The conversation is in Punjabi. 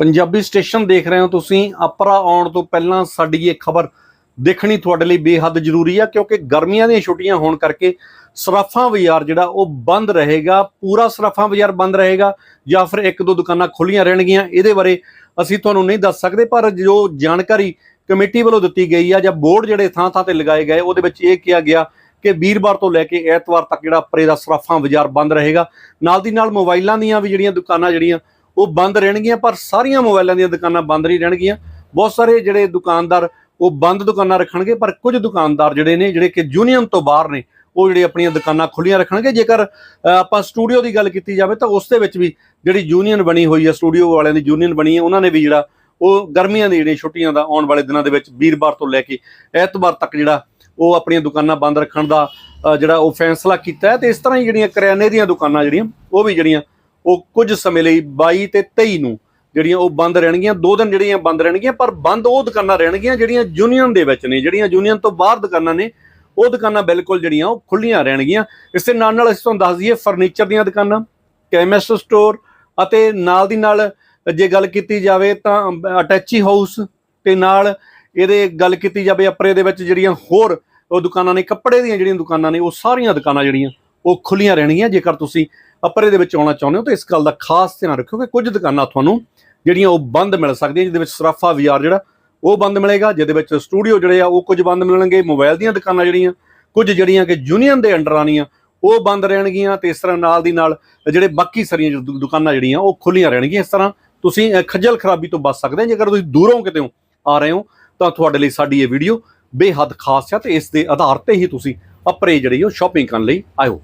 ਪੰਜਾਬੀ ਸਟੇਸ਼ਨ ਦੇਖ ਰਹੇ ਹੋ ਤੁਸੀਂ। ਅਪਰਾ ਆਉਣ ਤੋਂ ਪਹਿਲਾਂ ਸਾਡੀ ਇਹ ਖਬਰ ਦੇਖਣੀ ਤੁਹਾਡੇ ਲਈ ਬੇਹੱਦ ਜ਼ਰੂਰੀ ਆ, ਕਿਉਂਕਿ ਗਰਮੀਆਂ ਦੀਆਂ ਛੁੱਟੀਆਂ ਹੋਣ ਕਰਕੇ ਸਰਾਫਾਂ ਬਾਜ਼ਾਰ ਜਿਹੜਾ ਉਹ ਬੰਦ ਰਹੇਗਾ, ਪੂਰਾ ਸਰਾਫਾਂ ਬਾਜ਼ਾਰ ਬੰਦ ਰਹੇਗਾ, ਜਾਂ ਫਿਰ ਇੱਕ ਦੋ ਦੁਕਾਨਾਂ ਖੁੱਲੀਆਂ ਰਹਿਣਗੀਆਂ, ਇਹਦੇ ਬਾਰੇ ਅਸੀਂ ਤੁਹਾਨੂੰ ਨਹੀਂ ਦੱਸ ਸਕਦੇ, ਪਰ ਜੋ ਜਾਣਕਾਰੀ ਕਮੇਟੀ ਵੱਲੋਂ ਦਿੱਤੀ ਗਈ ਆ, ਜਾਂ ਬੋਰਡ ਜਿਹੜੇ ਥਾਂ ਥਾਂ ਤੇ ਲਗਾਏ ਗਏ, ਉਹਦੇ ਵਿੱਚ ਇਹ ਕਿਹਾ ਗਿਆ ਕਿ ਵੀਰਵਾਰ ਤੋਂ ਲੈ ਕੇ ਐਤਵਾਰ ਤੱਕ ਜਿਹੜਾ ਅਪਰੇ ਦਾ ਸਰਾਫਾਂ ਬਾਜ਼ਾਰ ਬੰਦ ਰਹੇਗਾ। ਨਾਲ ਦੀ ਨਾਲ ਮੋਬਾਈਲਾਂ ਦੀਆਂ ਵੀ ਜਿਹੜੀਆਂ ਦੁਕਾਨਾਂ ਜਿਹੜੀਆਂ ਉਹ ਬੰਦ ਰਹਿਣਗੀਆਂ, ਪਰ ਸਾਰੀਆਂ ਮੋਬਾਈਲਾਂ ਦੀਆਂ ਦੁਕਾਨਾਂ ਬੰਦ ਨਹੀਂ ਰਹਿਣਗੀਆਂ। ਬਹੁਤ ਸਾਰੇ ਜਿਹੜੇ ਦੁਕਾਨਦਾਰ, ਉਹ ਬੰਦ ਦੁਕਾਨਾਂ ਰੱਖਣਗੇ, ਪਰ ਕੁਝ ਦੁਕਾਨਦਾਰ ਜਿਹੜੇ ਨੇ, ਜਿਹੜੇ ਕਿ ਯੂਨੀਅਨ ਤੋਂ ਬਾਹਰ ਨੇ, ਉਹ ਜਿਹੜੇ ਆਪਣੀਆਂ ਦੁਕਾਨਾਂ ਖੁੱਲੀਆਂ ਰੱਖਣਗੇ। ਜੇਕਰ ਆਪਾਂ ਸਟੂਡੀਓ ਦੀ ਗੱਲ ਕੀਤੀ ਜਾਵੇ, ਤਾਂ ਉਸ ਦੇ ਵਿੱਚ ਵੀ ਜਿਹੜੀ ਯੂਨੀਅਨ ਬਣੀ ਹੋਈ ਹੈ, ਸਟੂਡੀਓ ਵਾਲਿਆਂ ਦੀ ਯੂਨੀਅਨ ਬਣੀ ਹੈ, ਉਹਨਾਂ ਨੇ ਵੀ ਜਿਹੜਾ ਉਹ ਗਰਮੀਆਂ ਦੀ ਜਿਹੜੀਆਂ ਛੁੱਟੀਆਂ ਦਾ ਆਉਣ ਵਾਲੇ ਦਿਨਾਂ ਦੇ ਵਿੱਚ ਵੀਰਵਾਰ ਤੋਂ ਲੈ ਕੇ ਐਤਵਾਰ ਤੱਕ ਜਿਹੜਾ ਉਹ ਆਪਣੀਆਂ ਦੁਕਾਨਾਂ ਬੰਦ ਰੱਖਣ ਦਾ ਜਿਹੜਾ ਉਹ ਫੈਸਲਾ ਕੀਤਾ ਹੈ। ਤੇ ਇਸ ਤਰ੍ਹਾਂ ਹੀ ਜਿਹੜੀਆਂ ਕਰਿਆਨੇ ਦੀਆਂ ਦੁਕਾਨਾਂ ਜਿਹੜੀਆਂ, ਉਹ ਵੀ ਜਿਹੜੀਆਂ ਉਹ ਕੁਝ ਸਮੇਂ ਲਈ 22 ਤੇ 23 ਨੂੰ ਜਿਹੜੀਆਂ ਉਹ ਬੰਦ ਰਹਿਣਗੀਆਂ, ਦੋ ਦਿਨ ਜਿਹੜੀਆਂ ਬੰਦ ਰਹਿਣਗੀਆਂ, ਪਰ ਬੰਦ ਉਹ ਦੁਕਾਨਾਂ ਰਹਿਣਗੀਆਂ ਜਿਹੜੀਆਂ ਯੂਨੀਅਨ ਦੇ ਵਿੱਚ ਨੇ, ਜਿਹੜੀਆਂ ਯੂਨੀਅਨ ਤੋਂ ਬਾਹਰ ਦੁਕਾਨਾਂ ਨੇ, ਉਹ ਦੁਕਾਨਾਂ ਬਿਲਕੁਲ ਜਿਹੜੀਆਂ ਉਹ ਖੁੱਲੀਆਂ ਰਹਿਣਗੀਆਂ। ਇਸ ਦੇ ਨਾਲ ਨਾਲ ਅਸੀਂ ਤੁਹਾਨੂੰ ਦੱਸ ਦਈਏ ਫਰਨੀਚਰ ਦੀਆਂ ਦੁਕਾਨਾਂ ਕੈਮਿਸਟ ਸਟੋਰ ਅਤੇ ਨਾਲ ਦੀ ਨਾਲ ਜੇ ਗੱਲ ਕੀਤੀ ਜਾਵੇ ਤਾਂ ਅਟੈਚੀ ਹਾਊਸ ਤੇ ਨਾਲ ਇਹਦੇ ਗੱਲ ਕੀਤੀ ਜਾਵੇ ਅਪਰੇ ਦੇ ਵਿੱਚ ਜਿਹੜੀਆਂ ਹੋਰ ਉਹ ਦੁਕਾਨਾਂ ਨੇ, ਕੱਪੜੇ ਦੀਆਂ ਜਿਹੜੀਆਂ ਦੁਕਾਨਾਂ ਨੇ, ਉਹ ਸਾਰੀਆਂ ਦੁਕਾਨਾਂ ਜਿਹੜੀਆਂ ਉਹ ਖੁੱਲੀਆਂ ਰਹਿਣਗੀਆਂ। ਜੇਕਰ ਤੁਸੀਂ ਅਪਰੇ ਦੇ ਵਿੱਚ ਆਉਣਾ ਚਾਹੁੰਦੇ ਹੋ ਤਾਂ ਇਸ ਗੱਲ ਦਾ ਖਾਸ ਧਿਆਨ ਰੱਖਿਓ ਕਿ ਕੁਝ ਦੁਕਾਨਾਂ ਤੁਹਾਨੂੰ ਜਿਹੜੀਆਂ ਉਹ ਬੰਦ ਮਿਲ ਸਕਦੀਆਂ, ਜਿਹਦੇ ਵਿੱਚ ਸਰਾਫਾ ਬਾਜ਼ਾਰ ਜਿਹੜਾ, ਉਹ ਬੰਦ ਮਿਲੇਗਾ, ਜਿਹਦੇ ਵਿੱਚ ਸਟੂਡੀਓ ਜਿਹੜੇ ਆ, ਉਹ ਕੁਝ ਬੰਦ ਮਿਲਣਗੇ, ਮੋਬਾਈਲ ਦੀਆਂ ਦੁਕਾਨਾਂ ਜਿਹੜੀਆਂ, ਕੁਝ ਜਿਹੜੀਆਂ ਕਿ ਯੂਨੀਅਨ ਦੇ ਅੰਡਰ ਆਣੀਆਂ ਉਹ ਬੰਦ ਰਹਿਣਗੀਆਂ ਤੇ ਇਸ ਤਰ੍ਹਾਂ ਨਾਲ ਦੀ ਨਾਲ ਜਿਹੜੇ ਬਾਕੀ ਸਾਰੀਆਂ ਦੁਕਾਨਾਂ ਜਿਹੜੀਆਂ, ਉਹ ਖੁੱਲੀਆਂ ਰਹਿਣਗੀਆਂ ਇਸ ਤਰ੍ਹਾਂ। ਤੁਸੀਂ ਖੱਜਲ ਖਰਾਬੀ ਤੋਂ ਬਚ ਸਕਦੇ ਹੋ, ਜੇਕਰ ਤੁਸੀਂ ਦੂਰੋਂ ਕਿਤੇ ਆ ਰਹੇ ਹੋ, ਤਾਂ ਤੁਹਾਡੇ ਲਈ ਸਾਡੀ ਇਹ ਵੀਡੀਓ ਬੇਹੱਦ ਖਾਸ ਹੈ ਤੇ ਇਸ ਦੇ ਆਧਾਰ ਤੇ ਹੀ ਤੁਸੀਂ ਅਪਰੇ ਜਿਹੜੀ ਉਹ ਸ਼ਾਪਿੰਗ ਕਰਨ ਲਈ ਆਇਓ।